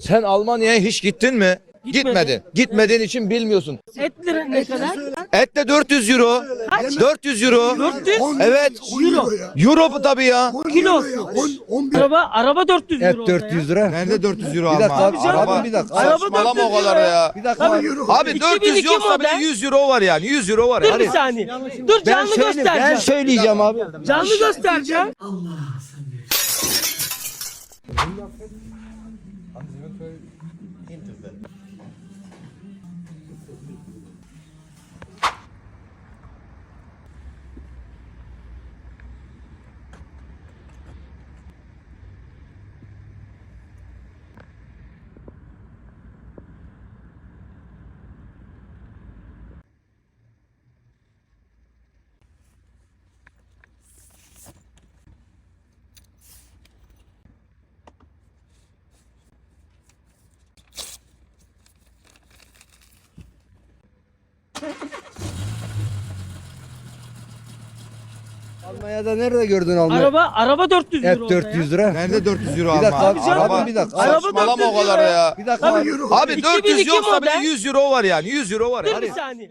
Sen Almanya'ya hiç gittin mi? Gitmedim. Gitmedin. Gitmediğin için bilmiyorsun. Etleri ne kadar? Et de 400 euro. 400 euro. 400 Evet. euro. Euro bu tabii ya. Kilosu. 11 Araba araba 400 Et euro. olsa 400 lira. Nerede 400 euro Bir dakika Alman? abi, araba bir dakika. Araba Saçmalama o 400 kadar euro. ya. Bir dakika abi. Abi 2002 400 yoksa bile model. 100 euro var yani. 100 euro var Dur yani. bir saniye. Dur Ben, canlı söyle, ben göstereceğim. söyleyeceğim abi. Canlı göstereceğim. Haben Sie wirklich Hintergrund? Almanya'da nerede gördün Almanya? Araba araba 400 Et euro. ya. 400 lira. Nerede 400 euro Bir dakika abi. Araba. bir dakika. Araba Saçmalama 400 o kadar euro. ya. Bir dakika abi. Abi 400 2002 yoksa bile model. 100 euro var yani. 100 euro var. Dur Hadi. bir saniye.